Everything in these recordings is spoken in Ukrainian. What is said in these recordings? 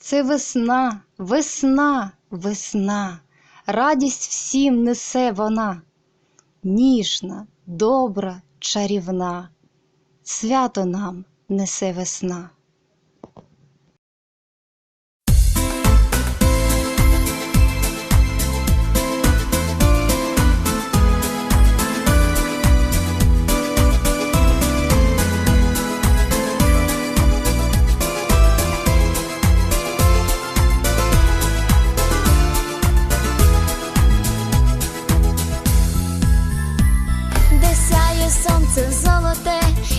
Це весна, весна, весна, радість всім несе вона, ніжна, добра, чарівна, свято нам несе весна.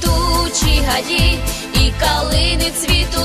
Заквітучі гаї і калини цвіт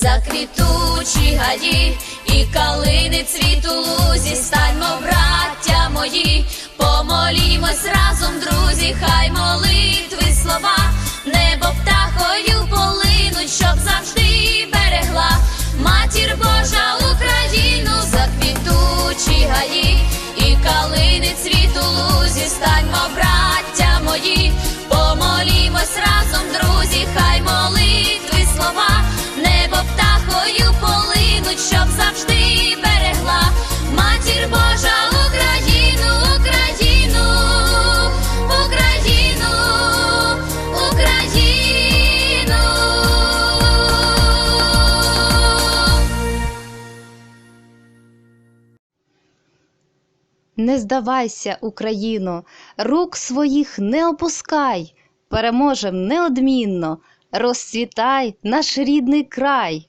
Заквітучі гаді і калини цвіту лузі, станьмо, браття мої, помолімось разом, друзі, хай молитви слова, небо птахою полинуть, щоб завжди берегла матір Божа Не здавайся, Україно, рук своїх не опускай, переможем неодмінно, розцвітай наш рідний край.